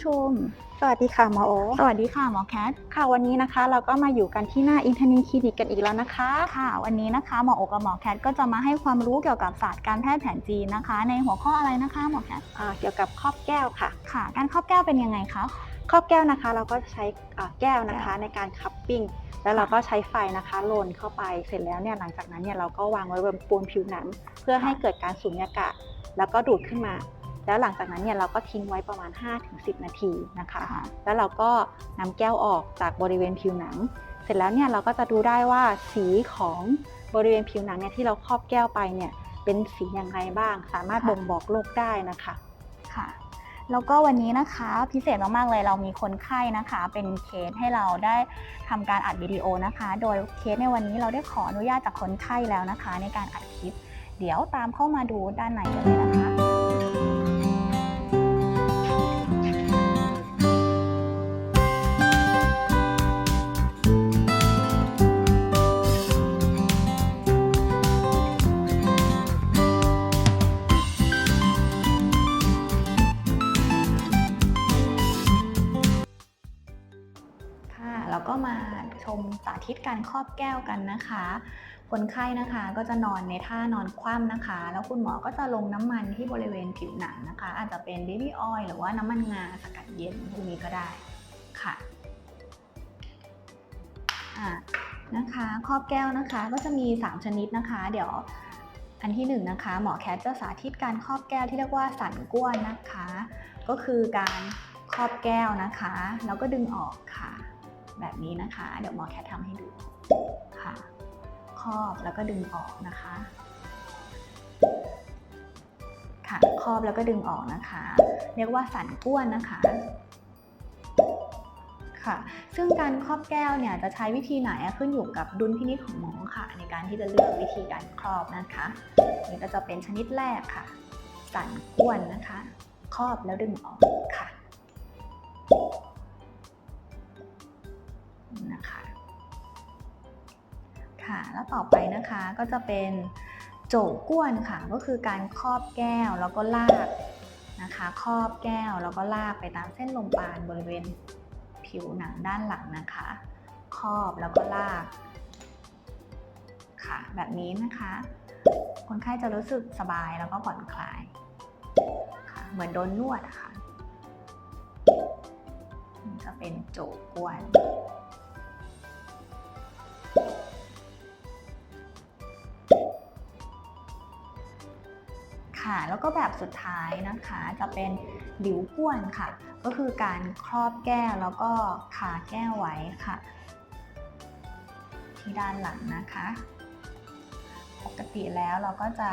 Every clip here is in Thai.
ดีค่ะท่านผู้ชม สวัสดีค่ะหมอโอ สวัสดีค่ะหมอแคท ค่ะวันนี้นะคะ เราก็มาอยู่กันที่หน้าอินทนีคลินิกกันอีกแล้วนะคะ ค่ะ วันนี้นะคะหมอโอกับหมอแคทก็จะมาให้ความรู้เกี่ยวกับศาสตร์การแพทย์แผนจีนนะคะ ในหัวข้ออะไรนะคะหมอแคทอ่าเกี่ยวกับครอบแก้วค่ะ ค่ะ การครอบแก้วเป็นยังไงคะ ครอบแก้วนะคะ เราก็ใช้อ่าแก้วนะคะแก้วในการคัพปิ้งแล้วเราก็ใช้ไฟนะคะโลนเข้าไปเสร็จแล้วเนี่ยหลังจากนั้นเนี่ยเราก็วางไว้บนปูนผิวหนังเพื่อให้เกิดการสูญญากาศ แล้วก็ดูดขึ้นมา แล้วหลังจากนั้นเนี่ยเราก็ทิ้งไว้ประมาณ 5-10 นาทีนะคะ แล้วเราก็นำแก้วออกจากบริเวณผิวหนัง เสร็จแล้วเนี่ยเราก็จะดูได้ว่าสีของบริเวณผิวหนังเนี่ยที่เราครอบแก้วไปเนี่ยเป็นสีอย่างไรบ้าง สามารถค่ะบ่งบอกโรคได้นะคะค่ะแล้วก็วันนี้นะคะพิเศษมากๆเลยเรามีคนไข้นะคะ เป็นเคสให้เราได้ทำการอัดวิดีโอนะคะ โดยเคสในวันนี้เราได้ขออนุญาตจากคนไข้แล้วนะคะ ในการอัดคลิป เดี๋ยวตามเข้ามาดูด้านในกันเลยนะคะ ก็มาชมสาธิตการครอบแก้วกันนะคะ คนไข้นะคะก็จะนอนในท่านอนคว่ำนะคะ แล้วคุณหมอก็จะลงน้ำมันที่บริเวณผิวหนังนะคะ อาจจะเป็น baby oil หรือว่าน้ำมันงาสกัดเย็นพวกนี้ก็ได้ค่ะอ่านะคะครอบแก้วนะคะก็จะมี 3 ชนิดนะคะ เดี๋ยวอันที่1นงนะคะหมอแคทจะสาธิตการครอบแก้วที่เรียกว่าสันก้วนนะคะ ก็คือการครอบแก้วนะคะ แล้วก็ดึงออกค่ะ แบบนี้นะคะ เดี๋ยวหมอแคททำให้ดูค่ะ ครอบแล้วก็ดึงออกนะคะ ค่ะ ครอบแล้วก็ดึงออกนะคะ เรียกว่าสันก้วนนะคะ ค่ะ ซึ่งการครอบแก้วเนี่ยจะใช้วิธีไหนขึ้นอยู่กับดุลพินิจของหมอค่ะ ในการที่จะเลือกวิธีการครอบนะคะนี่ก็จะเป็นชนิดแรกค่ะ สันก้วนนะคะ ครอบแล้วดึงออกค่ะ ค่ะ แล้วต่อไปนะคะก็จะเป็นโจก้วนค่ะ ก็คือการครอบแก้วแล้วก็ลากนะคะครอบแก้วแล้วก็ลากไปตามเส้นลมปานบริเวณผิวหนังด้านหลังนะคะ ครอบแล้วก็ลากค่ะ แบบนี้นะคะ คนไข้จะรู้สึกสบายแล้วก็ผ่อนคลายค่ะ เหมือนโดนนวดะค่ะ จะเป็นโจกวน แล้วก็แบบสุดท้ายนะคะจะเป็นหลิวก้วนค่ะ ก็คือการครอบแก้วแล้วก็คาแก้วไว้ค่ะ ที่ด้านหลังนะคะ ปกติแล้วเราก็จะ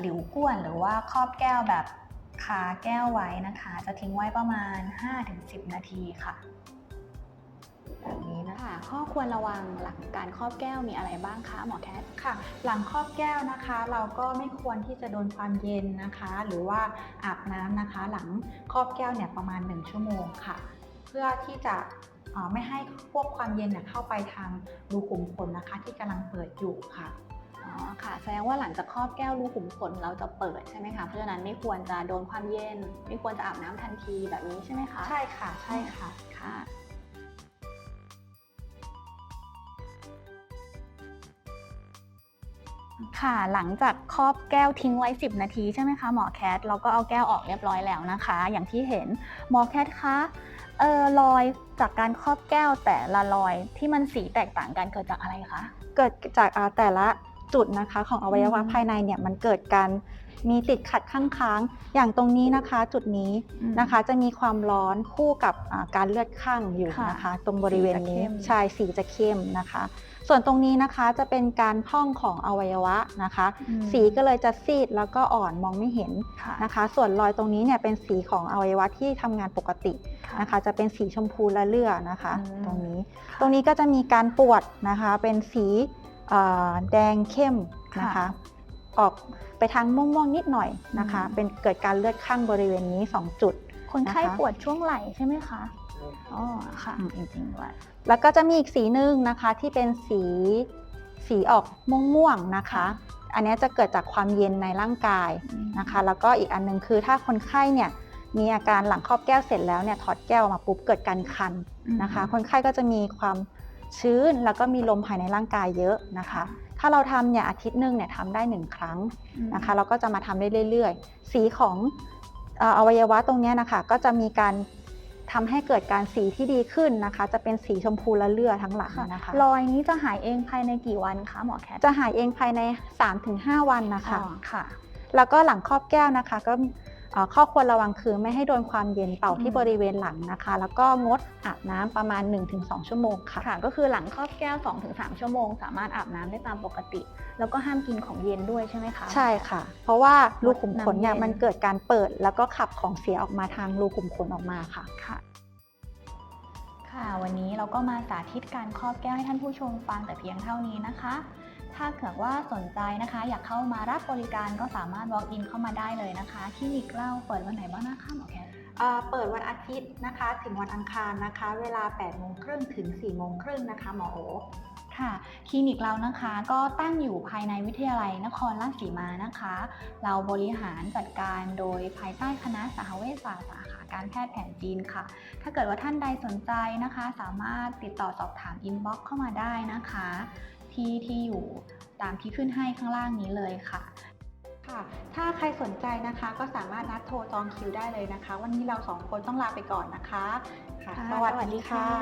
หลิวก้วนหรือว่าครอบแก้วแบบคาแก้วไว้นะคะ จะทิ้งไว้ประมาณ 5-10 นาทีค่ะ แบบนี้นะคะ ข้อควรระวังหลังการครอบแก้วมีอะไรบ้างคะหมอแคท ค่ะ หลังครอบแก้วนะคะ เราก็ไม่ควรที่จะโดนความเย็นนะคะ หรือว่าอาบน้ำนะคะ หลังครอบแก้วเนี่ยประมาณ 1 ชั่วโมงค่ะ เพื่อที่จะเอ่อไม่ให้พวกความเย็นเนี่ยเข้าไปทางรูขุมขนนะคะ ที่กำลังเปิดอยู่ค่ะอ๋อค่ะแสดงว่าหลังจากครอบแก้วรูขุมขนเราจะเปิดใช่ไหมคะเพราะฉะนั้นไม่ควรจะโดนความเย็น ไม่ควรจะอาบน้ำทันทีแบบนี้ใช่ไหมคะใช่ค่ะใช่ค่ะค่ะ ค่ะหลังจากครอบแก้วทิ้งไว้ 10 นาทีใช่ไหมคะหมอแคทเราก็เอาแก้วออกเรียบร้อยแล้วนะคะ อย่างที่เห็นหมอแคทคะเออรอยจากการครอบแก้วแต่ละรอยที่มันสีแตกต่างกันเกิดจากอะไรคะ เกิดจากแต่ละ จุดนะคะ ของอวัยวะอืมภายในเนี่ยมันเกิดการมีติดขัดข้างค้าง อย่างตรงนี้นะคะจุดนี้นะคะ จะมีความร้อนคู่กับอ่าการเลือดข้างอยู่ค่ะนะคะ ตรงบริเวณนี้สีจะเข้มใช่สีจะเข้มนะคะ ส่วนตรงนี้นะคะจะเป็นการพองของอวัยวะนะคะอืมสีก็เลยจะซีดแล้วก็อ่อนมองไม่เห็นค่ะนะคะ ส่วนรอยตรงนี้เนี่ยเป็นสีของอวัยวะที่ทำงานปกตินะคะ จะเป็นสีชมพูละเลือนะคะอืมตรงนี้ค่ะตรงนี้ก็จะมีการปวดนะคะเป็นสีเอ่อ แดงเข้มนะคะค่ะออกไปทางม่วงๆนิดหน่อยนะคะอืมเป็นเกิดการเลือดข้างบริเวณนี้ 2 จุด คนไข้นะคะปวดช่วงไหล่ใช่ไหมคะอ๋อค่ะอืมจริงๆด้วยแล้วก็จะมีอีกสีหนึ่งนะคะที่เป็นสีสีออกม่วงๆนะคะ อันเนี้ยจะเกิดจากความเย็นในร่างกายนะคะ แล้วก็อีกอันหนึงคือถ้าคนไข้เนี่ยมีอาการหลังครอบแก้วเสร็จแล้วเนี่ยถอดแก้วออกมาปุ๊บเกิดการคันนะคะ คนไข้ก็จะมีความ ชื้นแล้วก็มีลมภายในร่างกายเยอะนะคะ ถ้าเราทำเนี่ยอาทิตย์หนึ่งเนี่ยทำได้หนึ่งครั้งนะคะ เราก็จะมาทำได้เรื่อยๆ สีของเอ่ออวัยวะตรงเนี้ยนะคะ ก็จะมีการทำให้เกิดการสีที่ดีขึ้นนะคะ จะเป็นสีชมพูละเลือทั้งหลังค่ะนะคะ รอยนี้จะหายเองภายในกี่วันคะหมอแคทจะหายเองภายใน 3-5 วันนะคะอ๋อค่ะ แล้วก็หลังครอบแก้วนะคะ ก็เอ่อ ข้อควรระวังคือไม่ให้โดนความเย็นเป่าที่อืมบริเวณหลังนะคะ แล้วก็งดอาบน้ำประมาณ 1-2 ชั่วโมงค่ะค่ะ ก็คือหลังครอบแก้ว 2-3 ชั่วโมง สามารถอาบน้ำได้ตามปกติ แล้วก็ห้ามกินของเย็นด้วยใช่ไหมคะ ใช่ค่ะ เพราะว่ารูขุมขนเนี่ยน้ำเย็นมันเกิดการเปิด แล้วก็ขับของเสียออกมาทางรูขุมขนออกมาค่ะค่ะค่ะ วันนี้เราก็มาสาธิตการครอบแก้วให้ท่านผู้ชมฟังแต่เพียงเท่านี้นะคะ ถ้าเกิดว่าสนใจนะคะ อยากเข้ามารับบริการก็สามารถ walk in เข้ามาได้เลยนะคะคลินิกเล่าเปิดวันไหนบ้างนะคะหมอแคทเอ่อเปิดวันอาทิตย์นะคะ ถึงวันอังคารนะคะ เวลา8โมงครึ่งถึง4โมงครึ่งนะคะหมอโอค่ะคลินิกเรานะคะก็ตั้งอยู่ภายในวิทยาลัยนครราชสีมานะคะ เราบริหารจัดการโดยภายใต้คณะสหเวชศาสตร์สาขาการแพทย์แผนจีนค่ะ ถ้าเกิดว่าท่านใดสนใจนะคะ สามารถติดต่อสอบถามอินบ็อกเข้ามาได้นะคะ ที่ที่อยู่ตามที่ขึ้นให้ข้างล่างนี้เลยค่ะค่ะ ถ้าใครสนใจนะคะก็สามารถนัดโทรจองคิวได้เลยนะคะ วันนี้เราสองคนต้องลาไปก่อนนะคะ ค่ะค่ะสวัสสวัสดีดีค่ะค่ะ